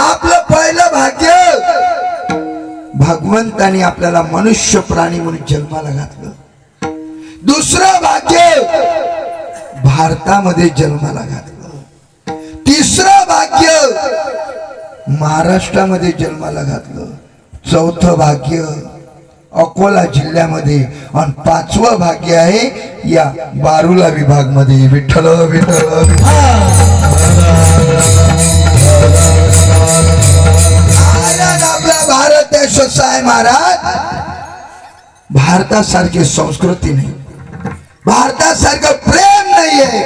आपलं पहिलं भाग्य. भगवंताने आपल्याला मनुष्य प्राणी म्हणून जन्माला घातलं. दुसरं भाग्य भारतामध्ये जन्माला घातलं. तिसरं भाग्य महाराष्ट्रामध्ये जन्माला घातलं. चौथं भाग्य अकोला जिल्ह्यामध्ये आणि पाचवं भाग्य आहे या बारुला विभागमध्ये. विठ्ठल विठ्ठल. महाराज भारतासारखी संस्कृती नाही. भारतासारखं प्रेम नाहीये.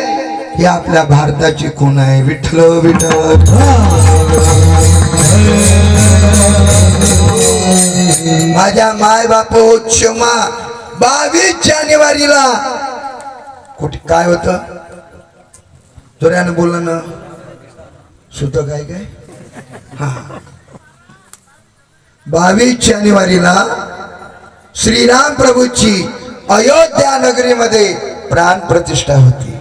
ही आपल्या भारताची खून आहे. विठ्ठल विठ्ठल. माझ्या माय बाप क्षमा बावीस जानेवारीला. कुठे काय होत? जोऱ्यानं बोलणं ना. सुत काय काय? हा. बावीस जानेवारीला श्रीराम प्रभूची अयोध्या नगरीमध्ये प्राण प्रतिष्ठा होती.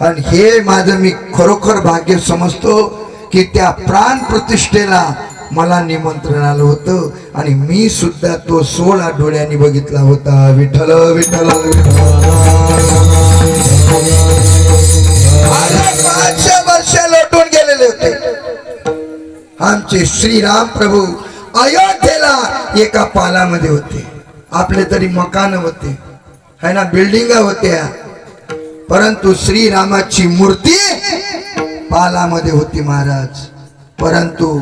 आणि हे माझं मी खरोखर भाग्य समजतो की त्या प्राण प्रतिष्ठेला मला निमंत्रण आलं होतं आणि मी सुद्धा तो सोळा डोळ्यांनी बघितला होता. विठ्ठल विठ्ठल पाचशे वर्ष लोटून गेलेले होते. आमचे श्रीराम प्रभू अयोध्येला एका पालामध्ये होते. आपले तरी मकान होते. है ना बिल्डिंग होत्या. परंतु श्रीरामाची मूर्ती पालामध्ये होती महाराज. परंतु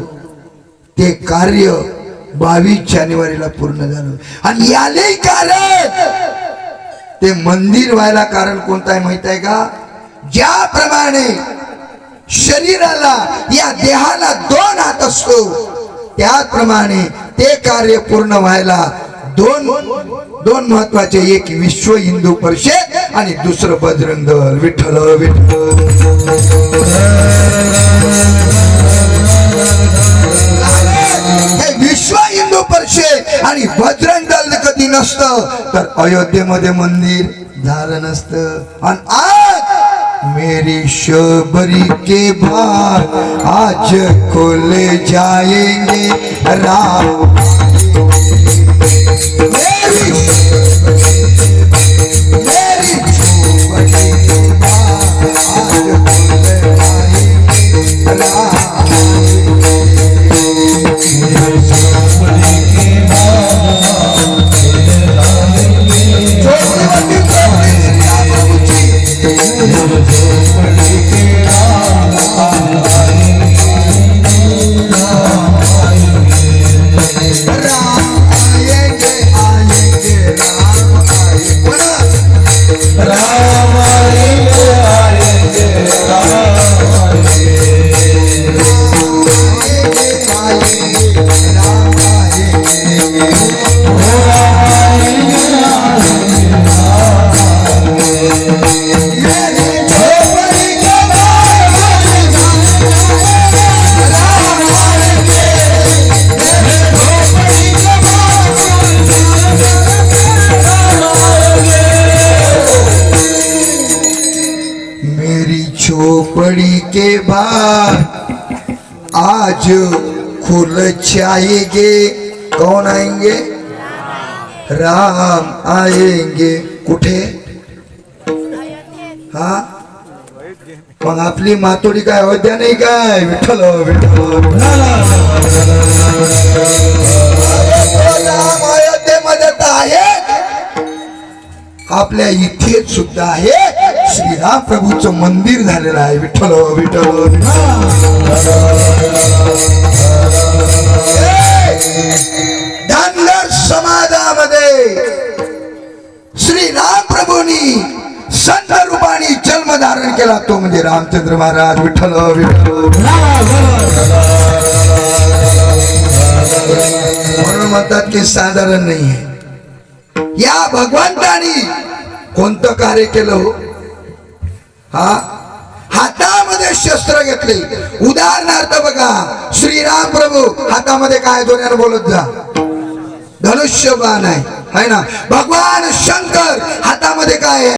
ते कार्य बावीस जानेवारीला पूर्ण झालं. आणि याले कारण ते मंदिर व्हायला कारण कोणतं आहे माहीत आहे का? ज्याप्रमाणे शरीराला या देहाला दोन हात असतो. त्याचप्रमाणे ते कार्य पूर्ण व्हायला दोन दोन महत्त्वाचे एक विश्व हिंदू परिषद आणि दुसरं बजरंग दल विठ्ठल विठ्ठल. हे विश्व हिंदू परिषद आणि बजरंग दल कधी नसतं तर अयोध्येमध्ये मंदिर झालं नसतं. आणि आज मेरी शबरी के भाग आज खोले जाएंगे राम प्रभूची झोपड़ी के बाहर। आज खुल जाएँगे। कौन आएँगे? राम आएँगे। कुठे? हा? मग आपली मातोडी काय अयोध्या नाही काय? विठ्ठल विठ्ठल। राम अयोध्येमध्ये तर आहे आपल्या इथेच सुद्धा आहे श्रीराम प्रभूचं मंदिर झालेलं आहे. विठ्ठल विठ्ठल धनगर समाजामध्ये श्रीराम प्रभूंनी संत रूपाने जन्म धारण केला. तो म्हणजे रामचंद्र महाराज. विठ्ठल विठ्ठल. म्हणून म्हणतात की साधारण नाही या भगवंतानी कोणतं कार्य केलं हो? हा? हातामध्ये शस्त्र घेतले. उदाहरणार्थ बघा श्रीराम प्रभू हातामध्ये काय दोन्यानं बोलत जा. धनुष्यबाण आहे ना? भगवान शंकर हातामध्ये काय आहे?